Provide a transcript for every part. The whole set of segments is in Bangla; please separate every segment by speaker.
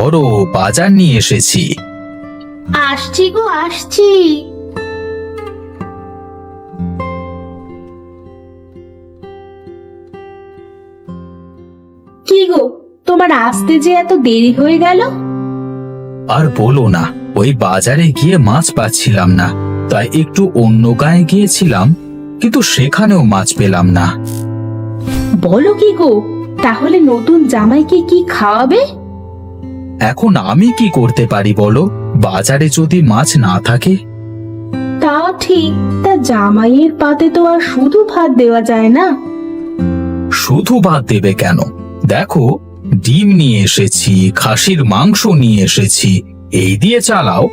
Speaker 1: ধরো বাজার নিয়ে এসেছি।
Speaker 2: আসছি গো আসছি। কি গো তোমার আসতে যে এত দেরি হয়ে গেল?
Speaker 1: আর বলো না ওই বাজারে গিয়ে মাছ পাচ্ছিলাম না। তাই একটু অন্য গায়ে গিয়েছিলাম কিন্তু সেখানেও মাছ পেলাম না।
Speaker 2: বলো কি গো তাহলে নতুন জামাইকে কি খাওয়াবে?
Speaker 1: এখন আমি কি করতে পারি বলো? বাজারে যদি মাছ না থাকে?
Speaker 2: তা ঠিক তা জামাইয়ের পাতে তো আর শুধু ভাত দেওয়া যায় না।
Speaker 1: শুধু ভাত দেবে কেন? দেখো ডিম নিয়ে এসেছি খাসির মাংস নিয়ে এসেছি এই দিয়ে চালাও।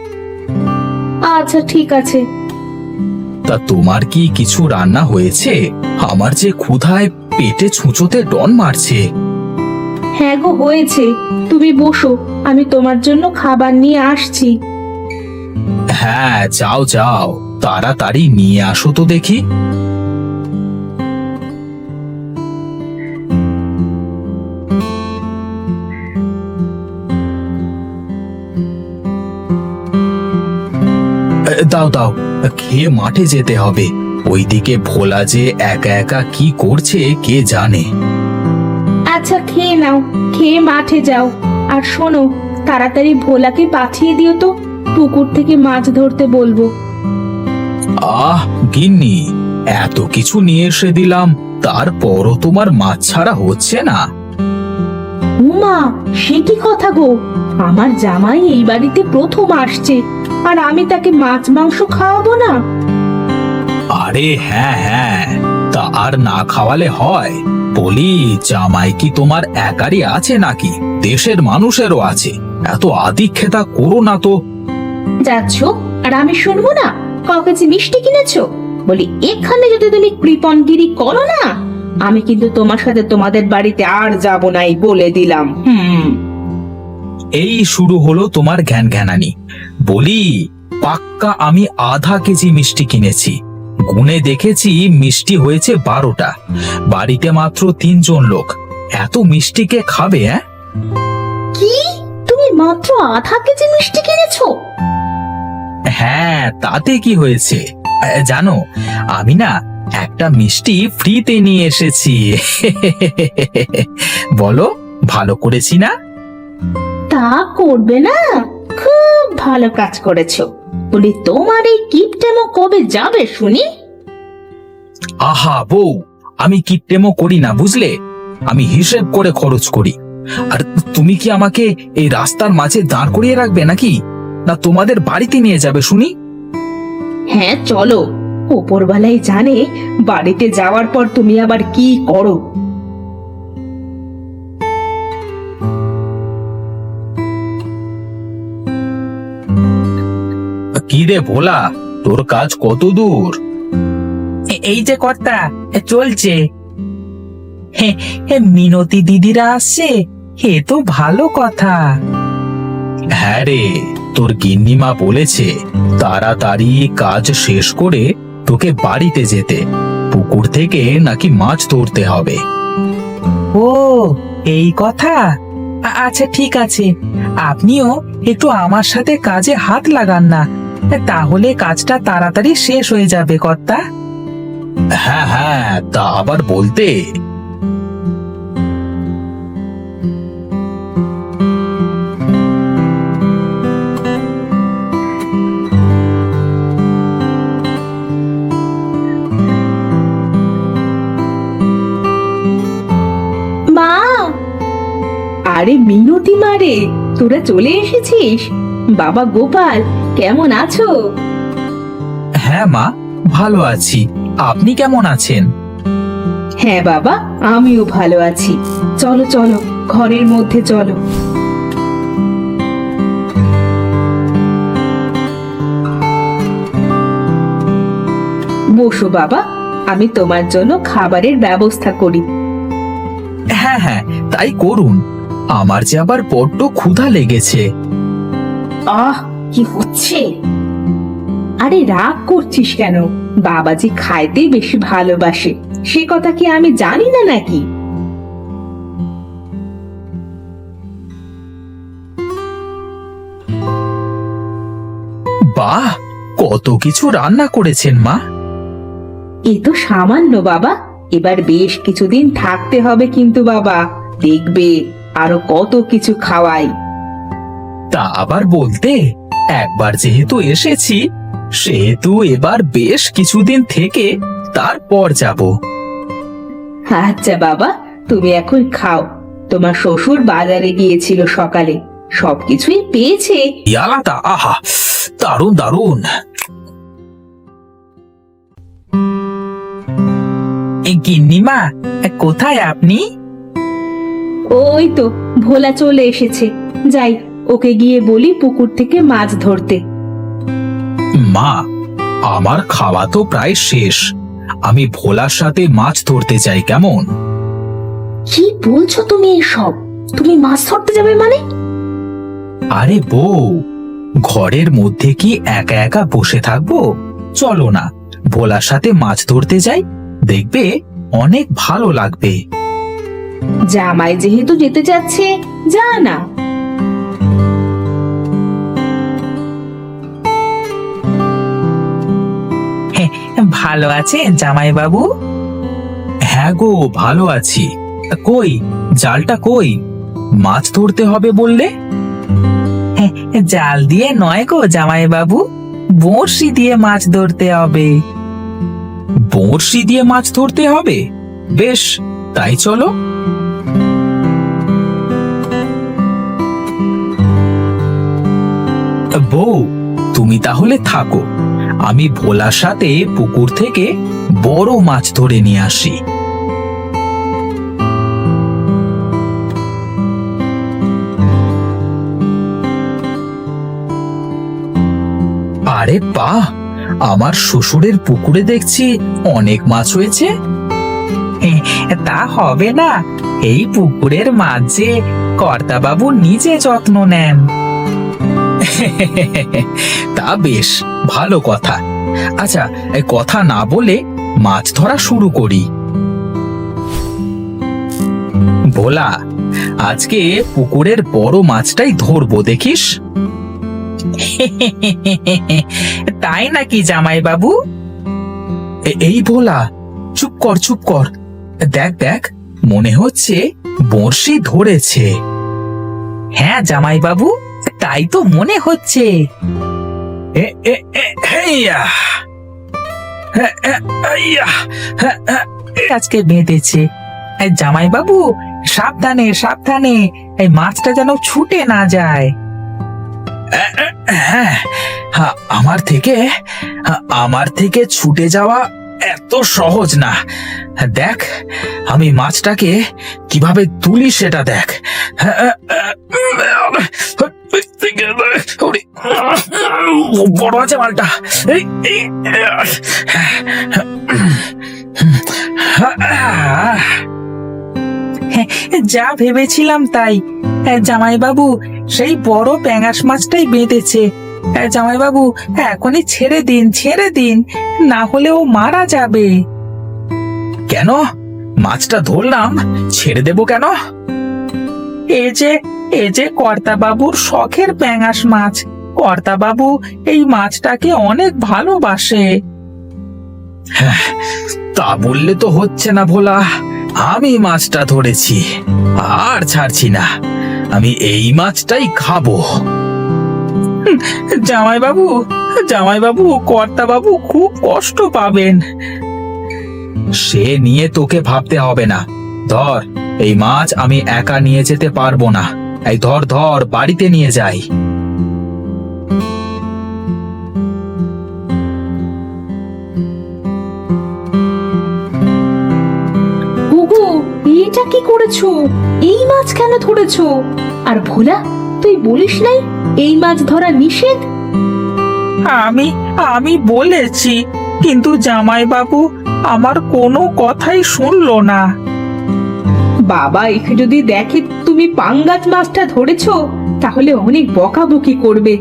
Speaker 2: আচ্ছা ঠিক আছে।
Speaker 1: তা তোমার কি কিছু রান্না হয়েছে? আমার যে ক্ষুধায় পেটে ছুঁচোতে ডন মারছে।
Speaker 2: হ্যাঁ গো, হয়েছে। তুমি বসো, আমি তোমার জন্য খাবার নিয়ে আসছি।
Speaker 1: হ্যাঁ যাও যাও। তাড়াতাড়ি নিয়ে আসো তো দেখি। দাও দাও। খেয়ে মাঠে যেতে হবে। ওইদিকে ভোলা যে একা একা কি করছে, কে জানে?
Speaker 2: খেয়ে নাও খেয়ে মাঠে যাও। আর শোনো তাড়াতাড়ি ভোলাকে পাঠিয়ে দিও তো পুকুর থেকে মাছ ধরতে বলব।
Speaker 1: আহ গিন্নি এত কিছু নিয়ে এসে দিলাম তারপরও তোমার মাছ ছাড়া হচ্ছে না।
Speaker 2: উমা সে কি কথা গো? আমার জামাই এই বাড়িতে প্রথম আসছে আর আমি তাকে মাছ মাংস খাওয়াবো না?
Speaker 1: আরে হ্যাঁ হ্যাঁ তা আর না খাওয়ালে হয়। বলি জামাই কি তোমার একারই আছে নাকি? দেশের মানুষেরও আছে। এত আদিক্ষেতা করো না তো।
Speaker 2: যাচ্ছ আর আমি শুনব না? কাউকে যে মিষ্টি কিনেছো? বলি এখানে যদি তুমি কৃপনগিরি করো না আমি কিন্তু তোমার সাথে তোমাদের বাড়িতে আর যাব নাই বলে দিলাম। হুম।
Speaker 1: এই শুরু হলো তোমার জ্ঞান জ্ঞানানি বলি পাক্কা আমি আধা কেজি মিষ্টি কিনেছি। গুনে দেখেছি মিষ্টি হয়েছে বারোটা। বাড়িতে মাত্র তিনজন লোক। এত মিষ্টি কে খাবে হ্যাঁ
Speaker 2: কি? তুমি মাত্র আধা কেজি মিষ্টি কিনেছো?
Speaker 1: হ্যাঁ তাতে কি হয়েছে? জানো আমি না একটা মিষ্টি ফ্রিতে নিয়ে এসেছি। বলো ভালো করেছি না?
Speaker 2: তা করবে না। খুব ভালো কাজ করেছ। বলি তোমার এই কিপটেমো কবে যাবে শুনি?
Speaker 1: আহা বউ আমি কিপটেমো করি না বুঝলে? আমি হিসেব করে খরচ করি। আর তুমি কি আমাকে এই রাস্তার মাঝে দাঁড় করিয়ে রাখবে নাকি? না তোমাদের বাড়িতে নিয়ে যাবে শুনি?
Speaker 2: হ্যাঁ চলো। ওপরবেলায় জানে বাড়িতে যাওয়ার পর তুমি আবার কি করো।
Speaker 1: রে ভোলা তোর কাজ কত দূর?
Speaker 3: এই যে কর্তা এ চলছে। হে হে মিনতি দিদিরা আসছে হে তো ভালো কথা।
Speaker 1: হ্যাঁ রে তোর গিন্নিমা বলেছে তাড়াতাড়ি কাজ শেষ করে তোকে বাড়িতে যেতে। পুকুর থেকে নাকি মাছ ধরতে হবে।
Speaker 3: ও এই কথা? আ- আচ্ছা ঠিক আছে। আপনিও একটু আমার সাথে কাজে হাত লাগান না। তাহলে কাজটা তাড়াতাড়ি শেষ হয়ে যাবে কর্তা।
Speaker 1: হ্যাঁ হ্যাঁ তা আবার বলতে।
Speaker 2: মা! আরে মিনতি মারে তোরা চলে এসেছিস? বাবা গোপাল কেমন আছো?
Speaker 1: হ্যাঁ মা ভালো আছি। আপনি কেমন আছেন?
Speaker 2: হ্যাঁ বাবা আমিও ভালো আছি। চলো চলো ঘরের মধ্যে চলো। বসো বাবা আমি তোমার জন্য খাবারের ব্যবস্থা করি।
Speaker 1: হ্যাঁ হ্যাঁ তাই করুন। আমার যে আবার বড্ড ক্ষুধা লেগেছে।
Speaker 2: আহ কি হচ্ছে? আরে রাগ করছিস কেন? বাবা যে খাইতে বেশি ভালোবাসে সে কথা কি আমি জানি না নাকি?
Speaker 1: বাহ কত কিছু রান্না করেছেন মা।
Speaker 2: এ তো সামান্য বাবা এবার বেশ কিছুদিন থাকতে হবে কিন্তু বাবা দেখবে আরও কত কিছু খাওয়াই।
Speaker 1: তা আবার বলতে একবার যেহেতু এসেছি সেহেতু এবার বেশ কিছুদিন থেকে তারপর যাব।
Speaker 2: আচ্ছা বাবা তুমি এখন খাও। তোমার শ্বশুর বাজারে গিয়েছিল সকালে। সবকিছুই পেয়েছে।
Speaker 1: আলাদা আহা দারুণ দারুণ।
Speaker 3: গিন্নিমা কোথায় আপনি?
Speaker 2: ওই তো ভোলা চলে এসেছে। যাই ওকে গিয়ে বলি পুকুর থেকে মাছ ধরতে।
Speaker 1: মা আমার খাওয়া তো প্রায় শেষ। আমি ভোলার সাথে মাছ ধরতে চাই কেমন?
Speaker 2: কি বলছো তুমি এসব? তুমি মাছ ধরতে যাবে মানে?
Speaker 1: আরে বউ ঘরের মধ্যে কি একা একা বসে থাকব? চলো না ভোলার সাথে মাছ ধরতে যাই দেখবে অনেক ভালো লাগবে।
Speaker 2: জামাই যেহেতু যেতে যাচ্ছে যা না।
Speaker 3: ভালো আছেন জামাইবাবু?
Speaker 1: হ্যাঁ গো ভালো আছি। কই জালটা কই? মাছ ধরতে হবে বললে?
Speaker 3: জাল দিয়ে নয় গো জামাইবাবু বড়শি দিয়ে মাছ ধরতে হবে।
Speaker 1: বড়শি দিয়ে মাছ ধরতে হবে? বেশ তাই চলো। বউ তুমি তাহলে থাকো। আমি ভোলার সাথে পুকুর থেকে বড় মাছ ধরে নিয়ে আসি। আরে বাহ! আমার শ্বশুরের পুকুরে দেখছি অনেক মাছ হয়েছে।
Speaker 3: তা হবে না। এই পুকুরের মাঝে কর্তাবাবু নিজে যত্ন নেন।
Speaker 1: তা বেশ, ভালো কথা। আচ্ছা এ কথা না বলে মাছ ধরা শুরু করি। ভোলা, আজকে পুকুরের বড় মাছটাই ধরবো, দেখিস?
Speaker 3: তাই নাকি জামাইবাবু?
Speaker 1: এ- এই ভোলা, চুপ কর চুপ কর। দেখ দেখ, মনে হচ্ছে বড়শি ধরেছে।
Speaker 3: হ্যাঁ জামাইবাবু? তাই তো মনে হচ্ছে। আজকে বেঁধেছে? এই জামাইবাবু সাবধানে সাবধানে। এই মাছটা যেন ছুটে না যায়।
Speaker 1: হ্যাঁ আমার থেকে আমার থেকে ছুটে যাওয়া এত সহজ না। দেখ আমি মাছটাকে কীভাবে তুলি সেটা দেখ। ওরে, বড় আছে মালটা। এই, এই,
Speaker 3: যা ভেবেছিলাম তাই। এই জামাইবাবু সেই বড় প্যাঙাশ মাছটাই বেঁধেছে। এই জামাইবাবু এখনই ছেড়ে দিন ছেড়ে দিন না হলে ও মারা যাবে।
Speaker 1: কেন? মাছটা ধরলাম ছেড়ে দেবো কেন?
Speaker 3: এ যে এ যে কর্তাবাবুর শখের প্যাঙাশ মাছ। কর্তাবাবু এই মাছটাকে অনেক ভালোবাসে।
Speaker 1: তা বললে তো হচ্ছে না ভোলা। আমি মাছটা ধরেছি আর ছাড়ছি না। আমি এই মাছটাই খাব।
Speaker 3: জামাইবাবু জামাইবাবু কর্তাবাবু খুব কষ্ট পাবেন।
Speaker 1: সে নিয়ে তোকে ভাবতে হবে না। ধর এই মাছ আমি একা নিয়ে যেতে পারব না। এই ধর ধর বাড়িতে নিয়ে যাই।
Speaker 2: গুগু এটা কি করেছ? এই মাছ কেন ধরেছো? আর ভোলা তুই বলিস নাই এই মাছ ধরা নিষেধ?
Speaker 3: আমি আমি বলেছি কিন্তু জামাইবাবু আমার কোনো কথাই শুনলো না।
Speaker 2: বাবা একে যদি দেখে তুমি পাঙ্গাস মাছটা ধরেছো তাহলে অনেক বকাবকি করবে।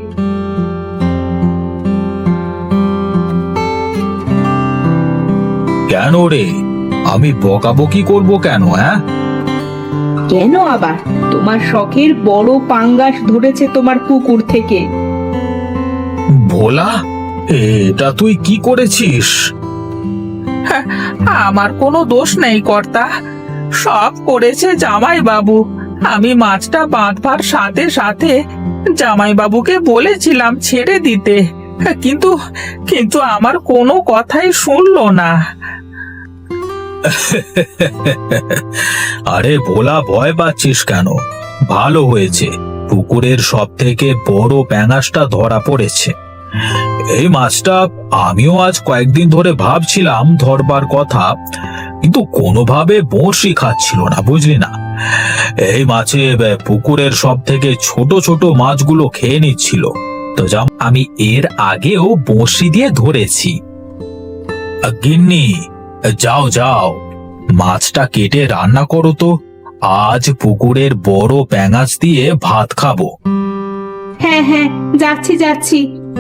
Speaker 1: কেন রে? আমি বকাবকি করব কেন হ্যাঁ?
Speaker 2: কেন আবার? তোমার শখের বড় পাঙ্গাস ধরেছে তোমার পুকুর থেকে।
Speaker 1: ভোলা এটা তুই কি করেছিস?
Speaker 3: আমার কোনো দোষ নেই কর্তা। সব করেছে জামাই বাবু আমি মাছটা বাঁধবার সাথে সাথে জামাই বাবুকে বলেছিলাম ছেড়ে দিতে। কিন্তু কিন্তু আমার কোনো কথাই শুনলো না।
Speaker 1: আরে ভোলা ভয় পাচ্ছিস কেন? ভালো হয়েছে। পুকুরের সব থেকে বড় প্যাঙাশটা ধরা পড়েছে। এই মাছটা আমিও আজ কয়েকদিন ধরে ভাবছিলাম ধরবার কথা। কিন্তু কোনোভাবে বড়শি খাচ্ছিল না, বুঝলি না? এই মাছে পুকুরের সব থেকে ছোট ছোট মাছগুলো খেয়ে নিচ্ছিল। তো যা, আমি এর আগেও বড়শি দিয়ে ধরেছি। গিন্নি, যাও যাও। মাছটা কেটে রান্না করো তো। আজ পুকুরের বড় প্যাঙাচ দিয়ে ভাত খাব।
Speaker 2: হ্যাঁ হ্যাঁ যাচ্ছি যাচ্ছি।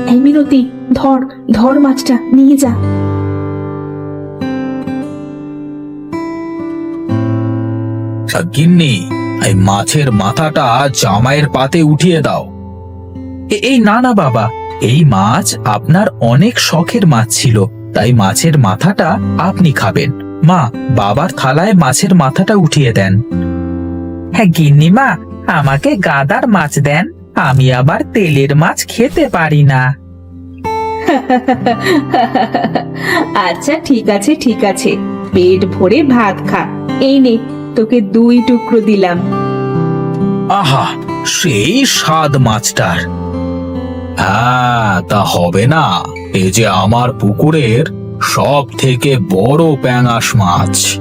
Speaker 2: এই মিনতি, ধর ধর মাছটা, নিয়ে যা।
Speaker 1: আহ, গিন্নি এই মাছের মাথাটা জামাইয়ের পাতে উঠিয়ে দাও।
Speaker 3: এই না না বাবা এই মাছ আপনার অনেক শখের মাছ ছিল তাই মাছের মাথাটা আপনি খাবেন। মা বাবার থালায় মাছের মাথাটা উঠিয়ে দেন। হ্যাঁ গিন্নিমা আমাকে গাদার মাছ দেন আমি আবার তেলের মাছ খেতে পারি না।
Speaker 2: আচ্ছা ঠিক আছে ঠিক আছে পেট ভরে ভাত খা। এই নে। তোকে দুই টুকরো দিলাম।
Speaker 1: আহা, সেই স্বাদ মাছটার। হ্যাঁ তা হবে না। এ যে আমার পুকুরের সব থেকে বড় প্যাঙাশ মাছ।